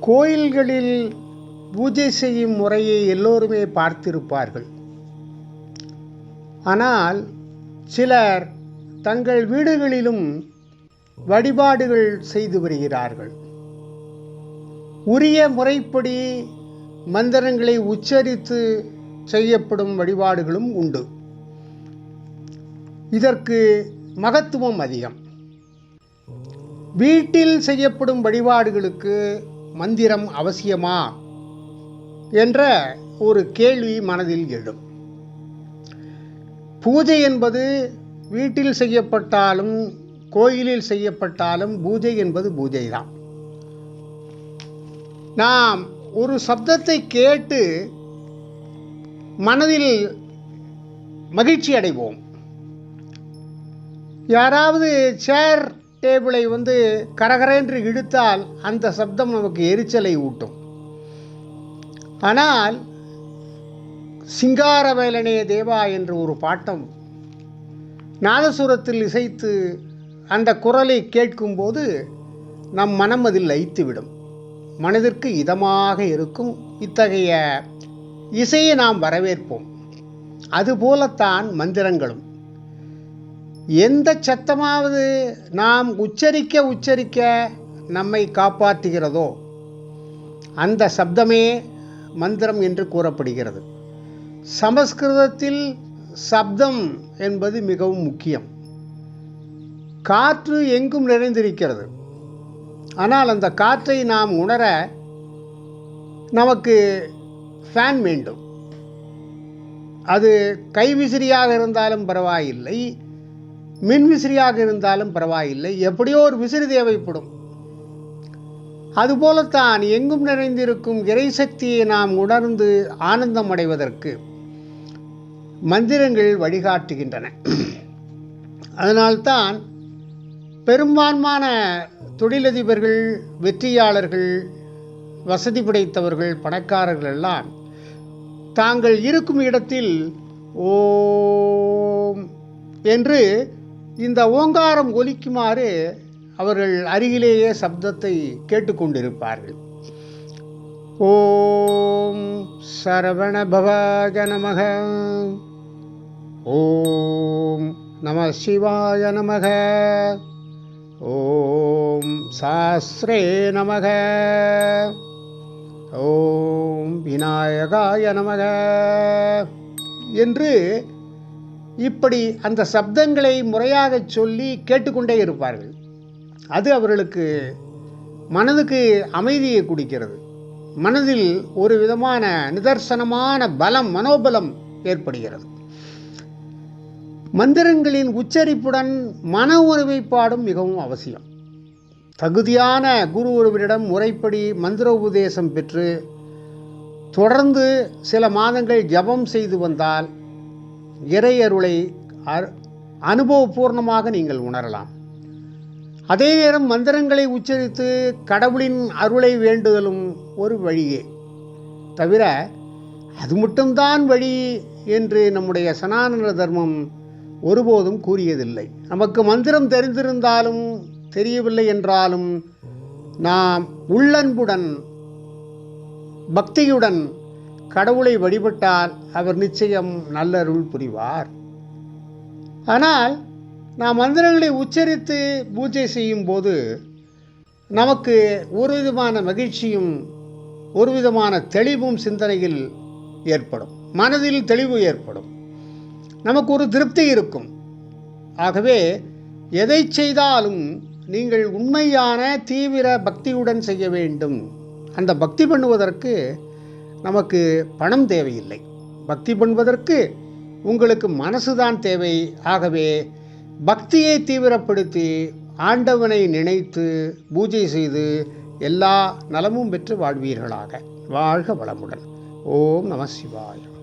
கோயில்களில் பூஜை செய்யும் முறையை எல்லோருமே பார்த்திருப்பார்கள். ஆனால் சிலர் தங்கள் வீடுகளிலும் வழிபாடுகள் செய்து வருகிறார்கள். உரிய முறைப்படி மந்திரங்களை உச்சரித்து செய்யப்படும் வழிபாடுகளும் உண்டு. இதற்கு மகத்துவம் அதிகம். வீட்டில் செய்யப்படும் வழிபாடுகளுக்கு மந்திரம் அவசியமா என்ற ஒரு கேள்வி மனதில் எழும். பூஜை என்பது வீட்டில் செய்யப்பட்டாலும் கோயிலில் செய்யப்பட்டாலும் பூஜை என்பது பூஜை தான் நாம் ஒரு சப்தத்தை கேட்டு மனதில் மகிழ்ச்சி அடைவோம். யாராவது சேர் டேபிளை வந்து கரகரென்று இழுத்தால் அந்த சப்தம் நமக்கு எரிச்சலை ஊட்டும். ஆனால் சிங்காரவேலனே தேவா என்ற ஒரு பாட்டம் நாதசுரத்தில் இசைத்து அந்த குரலை கேட்கும்போது நம் மனம் அதில் லயித்துவிடும். மனதிற்கு இதமாக இருக்கும் இத்தகைய இசையை நாம் வரவேற்போம். அதுபோலத்தான் மந்திரங்களும். எந்த சத்தமாவது நாம் உச்சரிக்க உச்சரிக்க நம்மை காப்பாற்றுகிறதோ அந்த சப்தமே மந்திரம் என்று கூறப்படுகிறது. சமஸ்கிருதத்தில் சப்தம் என்பது மிகவும் முக்கியம். காற்று எங்கும் நிறைந்திருக்கிறது. ஆனால் அந்த காற்றை நாம் உணர நமக்கு ஃபேன் வேண்டும். அது கைவிசிறியாக இருந்தாலும் பரவாயில்லை. மின் விசிறியாக இருந்தாலும் பரவாயில்லை. எப்படியோ ஒரு விசிறி தேவைப்படும். அதுபோலத்தான் எங்கும் நிறைந்திருக்கும் இறைசக்தியை நாம் உணர்ந்து ஆனந்தம் அடைவதற்கு மந்திரங்கள் வழிகாட்டுகின்றன. அதனால்தான் பெரும்பான்மான தொழிலதிபர்கள் வெற்றியாளர்கள் வசதி படைத்தவர்கள் பணக்காரர்கள் எல்லாம் தாங்கள் இருக்கும் இடத்தில் ஓம் என்று இந்த ஓங்காரம் ஒலிக்குமாறு அவர்கள் அருகிலேயே சப்தத்தை கேட்டுக்கொண்டிருப்பார்கள். ஓம் சரவண பவாய நமக. ஓம் நம சிவாய நமக. ஓம் சாஸ்திரே நமக. ஓம் விநாயகாய நமக. என்று இப்படி அந்த சப்தங்களை முறையாக சொல்லி கேட்டுக்கொண்டே இருப்பார்கள். அது அவர்களுக்கு மனதுக்கு அமைதியை குடிக்கிறது. மனதில் ஒரு விதமான நிதர்சனமான பலம் மனோபலம் ஏற்படுகிறது. மந்திரங்களின் உச்சரிப்புடன் மன ஒருமைப்பாடும் மிகவும் அவசியம். தகுதியான குரு ஒருவரிடம் முறைப்படி மந்திர உபதேசம் பெற்று தொடர்ந்து சில மாதங்கள் ஜபம் செய்து வந்தால் இறையருளை அ- அனுபவபூர்ணமாக நீங்கள் உணரலாம். அதே நேரம் மந்திரங்களை உச்சரித்து கடவுளின் அருளை வேண்டுதலும் ஒரு வழியே. தவிர அது மட்டும்தான் வழி என்று நம்முடைய சனாதன தர்மம் ஒருபோதும் கூறியதில்லை. நமக்கு மந்திரம் தெரிந்திருந்தாலும் தெரியவில்லை என்றாலும் நாம் உள்ளன்புடன் பக்தியுடன் கடவுளை வழிபட்டால் அவர் நிச்சயம் நல்லருள் புரிவார். ஆனால் நாம் மந்திரங்களை உச்சரித்து பூஜை செய்யும் போது நமக்கு ஒரு விதமான மகிழ்ச்சியும் ஒரு விதமான தெளிவும் சிந்தனையில் ஏற்படும். மனதில் தெளிவு ஏற்படும். நமக்கு ஒரு திருப்தி இருக்கும். ஆகவே எதை செய்தாலும் நீங்கள் உண்மையான தீவிர பக்தியுடன் செய்ய வேண்டும். அந்த பக்தி பண்ணுவதற்கு நமக்கு பணம் தேவையில்லை. பக்தி பண்ணுவதற்கு உங்களுக்கு மனசுதான் தேவை. ஆகவே பக்தியை தீவிரப்படுத்தி ஆண்டவனை நினைத்து பூஜை செய்து எல்லா நலமும் பெற்று வாழ்வீர்களாக. வாழ்க வளமுடன். ஓம் நம சிவாயம்